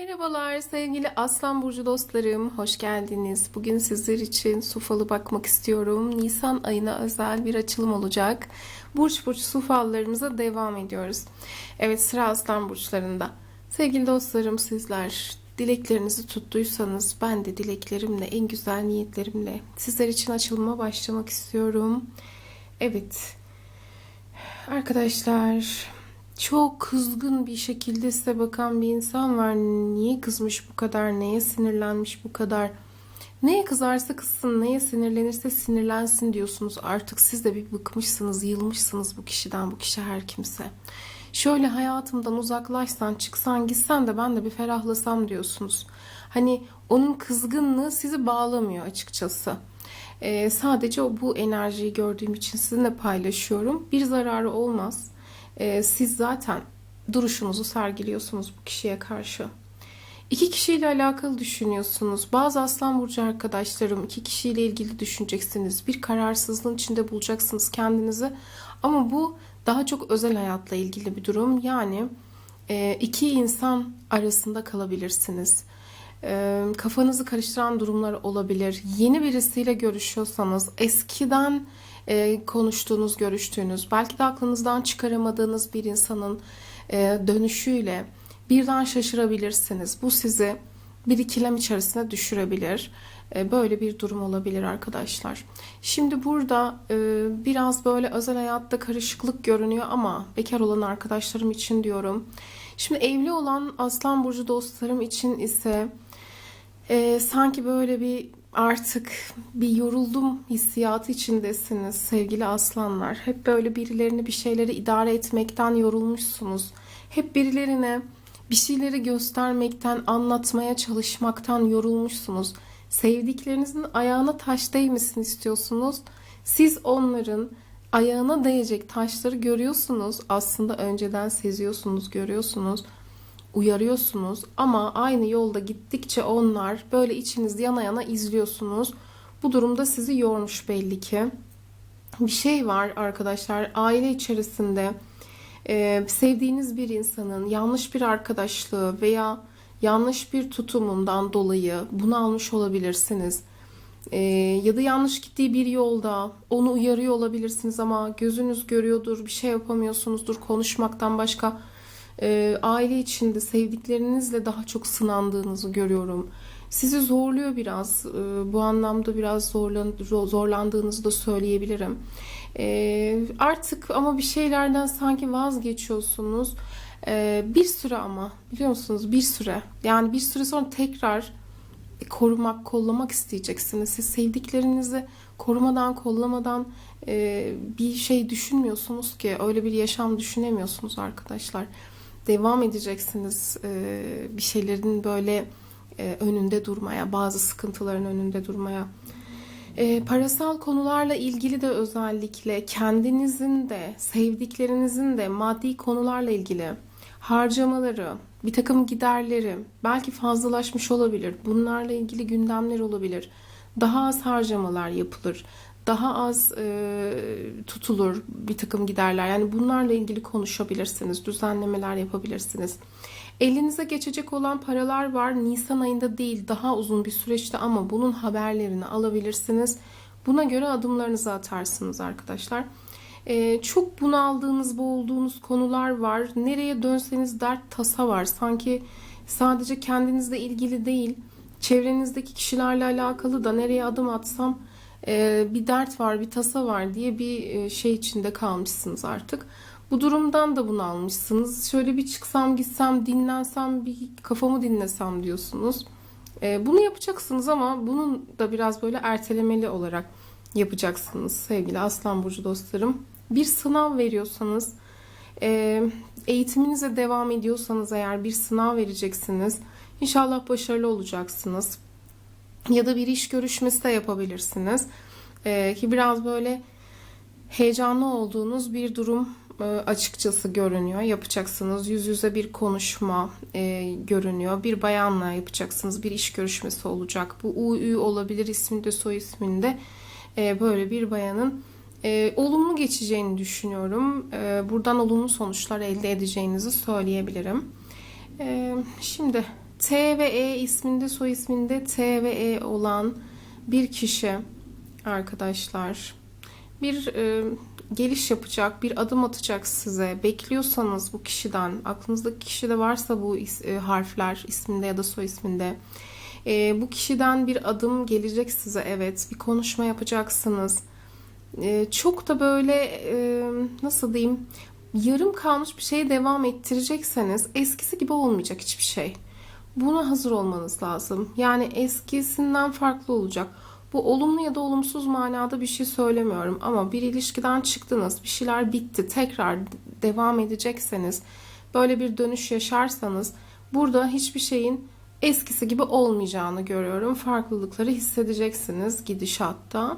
Merhabalar sevgili Aslan Burcu dostlarım, hoş geldiniz. Bugün sizler için su falı bakmak istiyorum. Nisan ayına özel bir açılım olacak. Burç burç su fallarımıza devam ediyoruz. Evet sıra Aslan Burçlarında. Sevgili dostlarım sizler dileklerinizi tuttuysanız ben de dileklerimle, en güzel niyetlerimle sizler için açılıma başlamak istiyorum. Evet arkadaşlar çok kızgın bir şekilde size bakan bir insan var. Niye kızmış bu kadar? Neye sinirlenmiş bu kadar? Neye kızarsa kızsın, neye sinirlenirse sinirlensin diyorsunuz. Artık siz de bir bıkmışsınız, yılmışsınız bu kişiden, bu kişi her kimse. Şöyle hayatımdan uzaklaşsan, çıksan, gitsen de ben de bir ferahlasam diyorsunuz. Hani onun kızgınlığı sizi bağlamıyor açıkçası. Ee, sadece bu enerjiyi gördüğüm için sizinle paylaşıyorum. Bir zararı olmaz. Ee, siz zaten duruşunuzu sergiliyorsunuz bu kişiye karşı. İki kişiyle alakalı düşünüyorsunuz. Bazı Aslan Burcu arkadaşlarım iki kişiyle ilgili düşüneceksiniz. Bir kararsızlığın içinde bulacaksınız kendinizi. Ama bu daha çok özel hayatla ilgili bir durum. Yani e, iki insan arasında kalabilirsiniz. E, kafanızı karıştıran durumlar olabilir. Yeni birisiyle görüşüyorsanız eskiden e, konuştuğunuz, görüştüğünüz, belki de aklınızdan çıkaramadığınız bir insanın e, dönüşüyle birden şaşırabilirsiniz. Bu sizi bir ikilem içerisine düşürebilir. E, böyle bir durum olabilir arkadaşlar. Şimdi burada e, biraz böyle özel hayatta karışıklık görünüyor ama bekar olan arkadaşlarım için diyorum. Şimdi evli olan Aslan Burcu dostlarım için ise e, sanki böyle bir artık bir yoruldum hissiyatı içindesiniz sevgili aslanlar. Hep böyle birilerini bir şeyleri idare etmekten yorulmuşsunuz. Hep birilerine bir şeyleri göstermekten, anlatmaya çalışmaktan yorulmuşsunuz. Sevdiklerinizin ayağına taş değmesin istiyorsunuz. Siz onların ayağına değecek taşları görüyorsunuz. Aslında önceden seziyorsunuz, görüyorsunuz uyarıyorsunuz ama aynı yolda gittikçe onlar böyle içiniz yana yana izliyorsunuz. Bu durumda sizi yormuş belli ki. Bir şey var arkadaşlar aile içerisinde e, sevdiğiniz bir insanın yanlış bir arkadaşlığı veya yanlış bir tutumundan dolayı bunu almış olabilirsiniz. E, ya da yanlış gittiği bir yolda onu uyarıyor olabilirsiniz ama gözünüz görüyordur bir şey yapamıyorsunuzdur konuşmaktan başka e, aile içinde sevdiklerinizle daha çok sınandığınızı görüyorum. Sizi zorluyor biraz. E, bu anlamda biraz zorlan, zorlandığınızı da söyleyebilirim. E, artık ama bir şeylerden sanki vazgeçiyorsunuz. E, bir süre ama biliyor musunuz bir süre. Yani bir süre sonra tekrar korumak, kollamak isteyeceksiniz. Siz sevdiklerinizi korumadan, kollamadan e, bir şey düşünmüyorsunuz ki. Öyle bir yaşam düşünemiyorsunuz arkadaşlar devam edeceksiniz e, bir şeylerin böyle e, önünde durmaya, bazı sıkıntıların önünde durmaya. E, parasal konularla ilgili de özellikle kendinizin de sevdiklerinizin de maddi konularla ilgili harcamaları, bir takım giderleri belki fazlalaşmış olabilir. Bunlarla ilgili gündemler olabilir. Daha az harcamalar yapılır daha az e, tutulur bir takım giderler. Yani bunlarla ilgili konuşabilirsiniz, düzenlemeler yapabilirsiniz. Elinize geçecek olan paralar var. Nisan ayında değil, daha uzun bir süreçte ama bunun haberlerini alabilirsiniz. Buna göre adımlarınızı atarsınız arkadaşlar. Ee, çok bunaldığınız, boğulduğunuz konular var. Nereye dönseniz dert tasa var. Sanki sadece kendinizle ilgili değil, çevrenizdeki kişilerle alakalı da nereye adım atsam bir dert var, bir tasa var diye bir e, şey içinde kalmışsınız artık. Bu durumdan da bunu almışsınız. Şöyle bir çıksam gitsem dinlensem bir kafamı dinlesem diyorsunuz. E, bunu yapacaksınız ama bunun da biraz böyle ertelemeli olarak yapacaksınız sevgili Aslan Burcu dostlarım. Bir sınav veriyorsanız, eğitiminize devam ediyorsanız eğer bir sınav vereceksiniz. İnşallah başarılı olacaksınız ya da bir iş görüşmesi de yapabilirsiniz. Ee, ki biraz böyle heyecanlı olduğunuz bir durum e, açıkçası görünüyor. Yapacaksınız yüz yüze bir konuşma e, görünüyor. Bir bayanla yapacaksınız. Bir iş görüşmesi olacak. Bu U, Ü olabilir isminde soy isminde. E, böyle bir bayanın e, olumlu geçeceğini düşünüyorum. E, buradan olumlu sonuçlar elde edeceğinizi söyleyebilirim. E, şimdi T ve E isminde soy isminde T ve E olan bir kişi arkadaşlar bir e, geliş yapacak, bir adım atacak size. Bekliyorsanız bu kişiden, aklınızdaki kişi de varsa bu is- e, harfler isminde ya da soy isminde. e, bu kişiden bir adım gelecek size evet. Bir konuşma yapacaksınız. E, çok da böyle e, nasıl diyeyim yarım kalmış bir şeye devam ettirecekseniz eskisi gibi olmayacak hiçbir şey. Buna hazır olmanız lazım. Yani eskisinden farklı olacak. Bu olumlu ya da olumsuz manada bir şey söylemiyorum ama bir ilişkiden çıktınız, bir şeyler bitti, tekrar devam edecekseniz, böyle bir dönüş yaşarsanız burada hiçbir şeyin eskisi gibi olmayacağını görüyorum. Farklılıkları hissedeceksiniz gidişatta.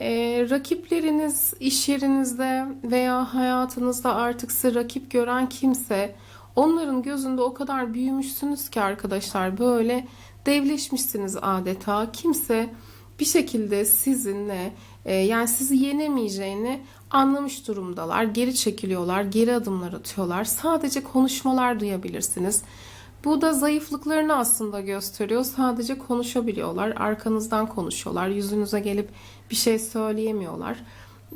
Ee, rakipleriniz iş yerinizde veya hayatınızda artık sizi rakip gören kimse onların gözünde o kadar büyümüşsünüz ki arkadaşlar böyle devleşmişsiniz adeta. Kimse bir şekilde sizinle e, yani sizi yenemeyeceğini anlamış durumdalar. Geri çekiliyorlar, geri adımlar atıyorlar. Sadece konuşmalar duyabilirsiniz. Bu da zayıflıklarını aslında gösteriyor. Sadece konuşabiliyorlar. Arkanızdan konuşuyorlar. Yüzünüze gelip bir şey söyleyemiyorlar.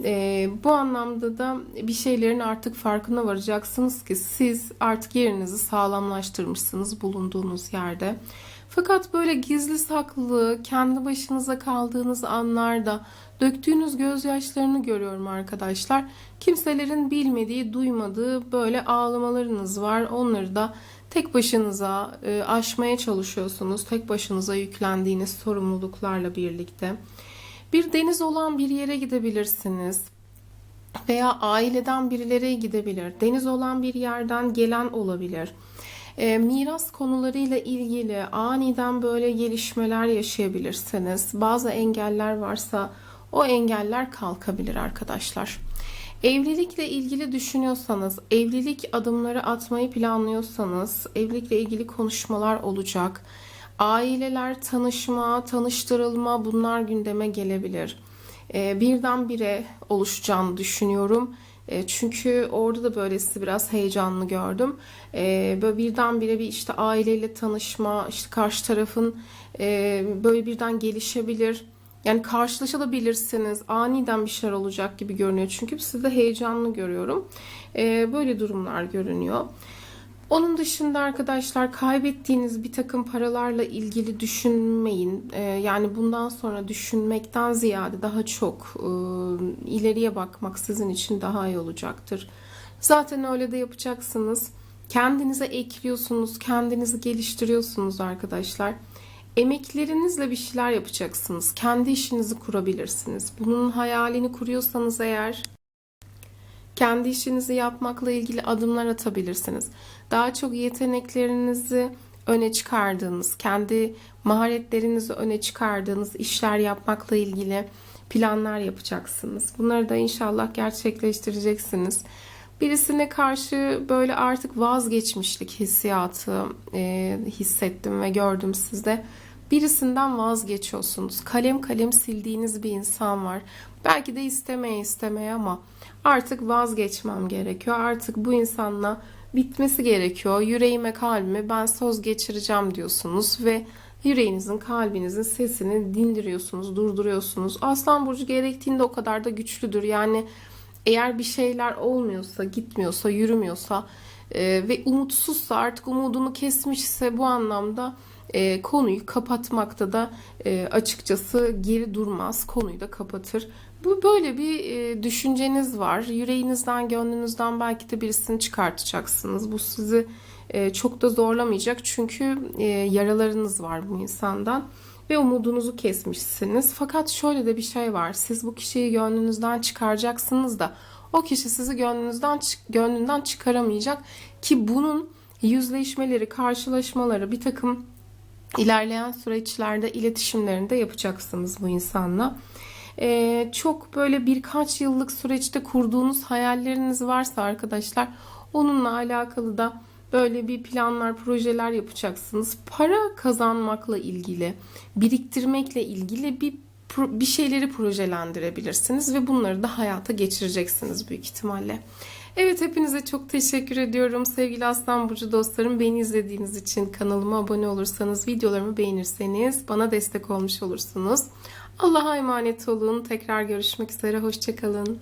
Ee, bu anlamda da bir şeylerin artık farkına varacaksınız ki siz artık yerinizi sağlamlaştırmışsınız bulunduğunuz yerde. Fakat böyle gizli saklı, kendi başınıza kaldığınız anlarda döktüğünüz gözyaşlarını görüyorum arkadaşlar. Kimselerin bilmediği, duymadığı böyle ağlamalarınız var. Onları da tek başınıza e, aşmaya çalışıyorsunuz. Tek başınıza yüklendiğiniz sorumluluklarla birlikte. Bir deniz olan bir yere gidebilirsiniz. Veya aileden birileri gidebilir. Deniz olan bir yerden gelen olabilir. E, miras konularıyla ilgili aniden böyle gelişmeler yaşayabilirsiniz. Bazı engeller varsa o engeller kalkabilir arkadaşlar. Evlilikle ilgili düşünüyorsanız, evlilik adımları atmayı planlıyorsanız, evlilikle ilgili konuşmalar olacak. Aileler tanışma, tanıştırılma bunlar gündeme gelebilir. E, birdenbire oluşacağını düşünüyorum. E, çünkü orada da böylesi biraz heyecanlı gördüm. E, böyle birdenbire bir işte aileyle tanışma, işte karşı tarafın e, böyle birden gelişebilir. Yani karşılaşabilirsiniz. Aniden bir şeyler olacak gibi görünüyor. Çünkü sizi de heyecanlı görüyorum. E, böyle durumlar görünüyor. Onun dışında arkadaşlar kaybettiğiniz bir takım paralarla ilgili düşünmeyin. Ee, yani bundan sonra düşünmekten ziyade daha çok e, ileriye bakmak sizin için daha iyi olacaktır. Zaten öyle de yapacaksınız. Kendinize ekliyorsunuz, kendinizi geliştiriyorsunuz arkadaşlar. Emeklerinizle bir şeyler yapacaksınız. Kendi işinizi kurabilirsiniz. Bunun hayalini kuruyorsanız eğer kendi işinizi yapmakla ilgili adımlar atabilirsiniz. Daha çok yeteneklerinizi öne çıkardığınız, kendi maharetlerinizi öne çıkardığınız işler yapmakla ilgili planlar yapacaksınız. Bunları da inşallah gerçekleştireceksiniz. Birisine karşı böyle artık vazgeçmişlik hissiyatı e, hissettim ve gördüm sizde. Birisinden vazgeçiyorsunuz. Kalem kalem sildiğiniz bir insan var. Belki de istemeye istemeye ama artık vazgeçmem gerekiyor. Artık bu insanla bitmesi gerekiyor. Yüreğime kalbime ben söz geçireceğim diyorsunuz ve yüreğinizin kalbinizin sesini dindiriyorsunuz, durduruyorsunuz. Aslan burcu gerektiğinde o kadar da güçlüdür. Yani eğer bir şeyler olmuyorsa, gitmiyorsa, yürümüyorsa e, ve umutsuzsa artık umudunu kesmişse bu anlamda e, konuyu kapatmakta da e, açıkçası geri durmaz. Konuyu da kapatır. Bu böyle bir e, düşünceniz var. Yüreğinizden, gönlünüzden belki de birisini çıkartacaksınız. Bu sizi e, çok da zorlamayacak çünkü e, yaralarınız var bu insandan ve umudunuzu kesmişsiniz. Fakat şöyle de bir şey var. Siz bu kişiyi gönlünüzden çıkaracaksınız da o kişi sizi gönlünüzden gönlünden çıkaramayacak ki bunun yüzleşmeleri, karşılaşmaları, bir takım ilerleyen süreçlerde iletişimlerinde yapacaksınız bu insanla. Ee, çok böyle birkaç yıllık süreçte kurduğunuz hayalleriniz varsa arkadaşlar onunla alakalı da böyle bir planlar, projeler yapacaksınız. Para kazanmakla ilgili, biriktirmekle ilgili bir bir şeyleri projelendirebilirsiniz ve bunları da hayata geçireceksiniz büyük ihtimalle. Evet hepinize çok teşekkür ediyorum. Sevgili Aslan Burcu dostlarım beni izlediğiniz için kanalıma abone olursanız, videolarımı beğenirseniz bana destek olmuş olursunuz. Allah'a emanet olun. Tekrar görüşmek üzere. Hoşçakalın.